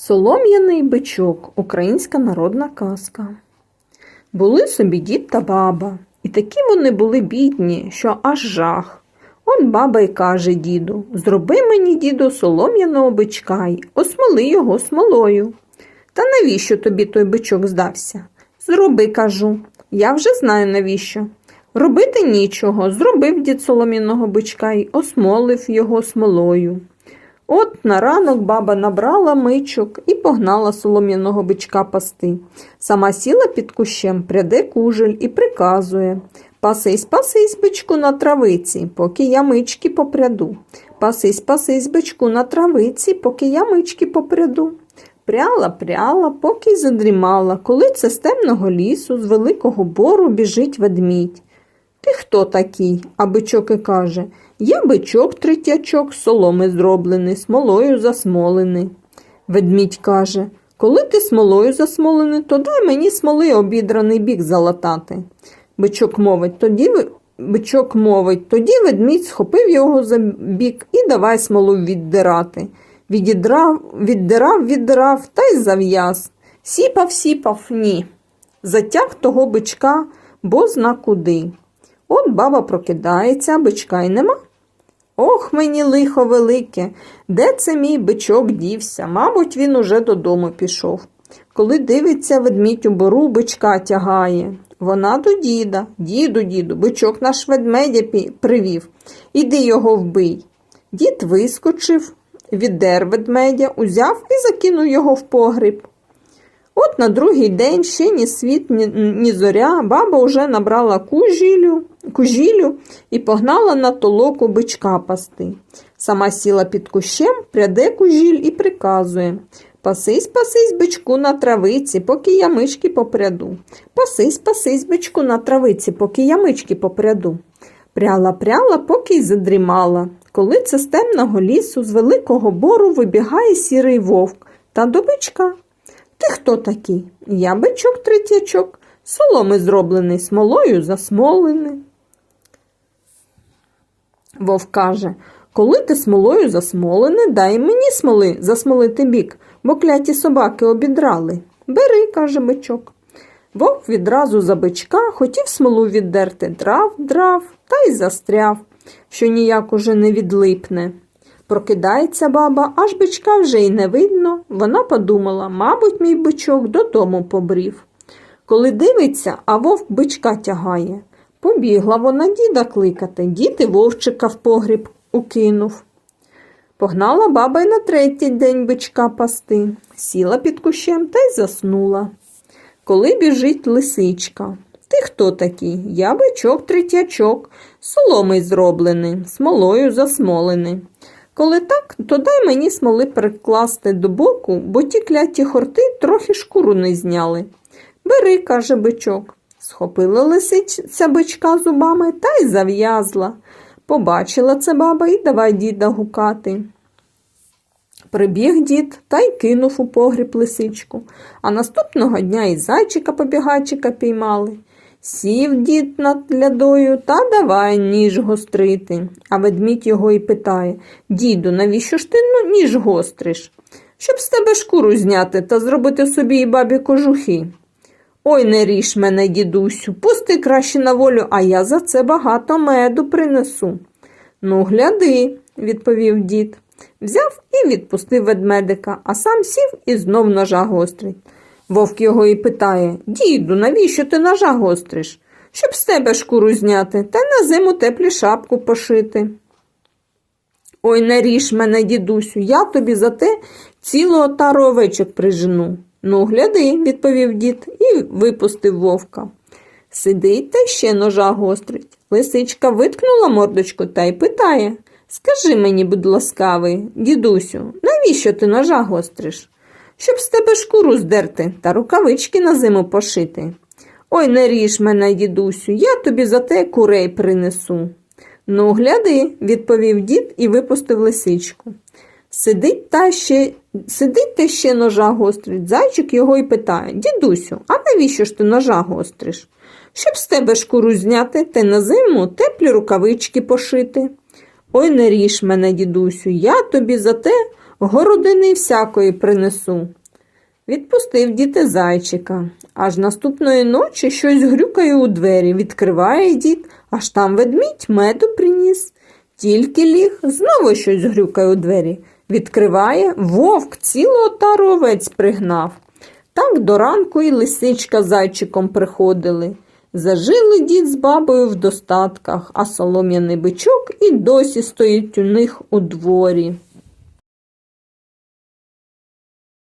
Солом'яний бичок українська народна казка. Були собі дід та баба, і такі вони були бідні, що аж жах. От баба й каже діду Зроби мені, діду, солом'яного бичка й осмоли його смолою. Та навіщо тобі той бичок здався? Зроби, кажу. Я вже знаю навіщо. Робити нічого, зробив дід солом'яного бичка й осмолив його смолою. От на ранок баба набрала мичок і погнала солом'яного бичка пасти. Сама сіла під кущем, пряде кужель і приказує Пасись, пасись, бичку на травиці, поки я мички попряду. Пасись, пасись, бичку на травиці, поки я мички попряду. Пряла, пряла, поки й задрімала, коли це з темного лісу, з великого бору біжить ведмідь. Ти хто такий? А бичок і каже Я бичок третячок, соломи зроблений, смолою засмолений. Ведмідь каже Коли ти смолою засмолений, то дай мені смоли обідраний бік залатати. Бичок мовить, тоді бичок мовить, тоді ведмідь схопив його за бік і давай смолу віддирати. Відідрав, віддирав, віддирав та й зав'яз. Сіпав, сіпав, ні. Затяг того бичка, бо зна куди. От баба прокидається, бичка й нема. Ох, мені лихо велике, де це мій бичок дівся? Мабуть, він уже додому пішов. Коли дивиться, ведмідь у бору бичка тягає. Вона до діда, діду, діду, бичок наш ведмедя привів. Іди його вбий. Дід вискочив, віддер ведмедя, узяв і закинув його в погріб. От на другий день ще ні світ, ні, ні зоря, баба уже набрала кужілю, кужілю і погнала на толоку бичка пасти. Сама сіла під кущем, пряде кужіль і приказує Пасись, пасись, бичку на травиці, поки я мишки попряду. Пасись, пасись, бичку на травиці, поки я мички попряду. Пряла, пряла, поки й задрімала. Коли це з темного лісу, з великого бору вибігає сірий вовк та до бичка. Ти хто такий? Я бичок третячок, соломи зроблений, смолою засмолений. Вовк каже, коли ти смолою засмолений, дай мені смоли засмолити бік, бо кляті собаки обідрали. Бери, каже бичок. Вовк відразу за бичка хотів смолу віддерти, драв, драв та й застряв, що ніяк уже не відлипне. Прокидається баба, аж бичка вже й не видно. Вона подумала, мабуть, мій бичок додому побрів. Коли дивиться, а вовк бичка тягає. Побігла вона діда кликати, дід і вовчика в погріб укинув. Погнала баба й на третій день бичка пасти, сіла під кущем та й заснула. Коли біжить лисичка. Ти хто такий? Я бичок третячок, соломий зроблений, смолою засмолений. Коли так, то дай мені смоли прикласти до боку, бо ті кляті хорти трохи шкуру не зняли. Бери, каже бичок. Схопила лисиця бичка зубами та й зав'язла. Побачила це баба і давай діда гукати. Прибіг дід та й кинув у погріб лисичку, а наступного дня і зайчика побігайчика піймали. Сів дід над лядою та давай ніж гострити. А ведмідь його і питає Діду, навіщо ж ти ну, ніж гостриш? Щоб з тебе шкуру зняти та зробити собі і бабі кожухи. Ой, не ріж мене, дідусю, пусти краще на волю, а я за це багато меду принесу. Ну, гляди, відповів дід. Взяв і відпустив ведмедика, а сам сів і знов ножа гострить. Вовк його і питає Діду, навіщо ти ножа гостриш? Щоб з тебе шкуру зняти та на зиму теплі шапку пошити. Ой, не ріж мене, дідусю, я тобі за те цілу отару овечок прижену. Ну, гляди, відповів дід і випустив вовка. Сидить та ще ножа гострить. Лисичка виткнула мордочку та й питає Скажи мені, будь ласкавий, дідусю, навіщо ти ножа гостриш? Щоб з тебе шкуру здерти та рукавички на зиму пошити. Ой, не ріж мене, дідусю, я тобі за те курей принесу. Ну, гляди, відповів дід і випустив лисичку. Сидить та ще, сидить та ще ножа гострить. Зайчик його і питає Дідусю, а навіщо ж ти ножа гостриш? Щоб з тебе шкуру зняти та й на зиму теплі рукавички пошити. Ой, не ріж мене, дідусю, я тобі за те городини всякої принесу. Відпустив діти зайчика. Аж наступної ночі щось грюкає у двері, відкриває дід, аж там ведмідь меду приніс. Тільки ліг, знову щось грюкає у двері. Відкриває, вовк цілу отару овець пригнав. Так до ранку і лисичка зайчиком приходили. Зажили дід з бабою в достатках, а солом'яний бичок і досі стоїть у них у дворі.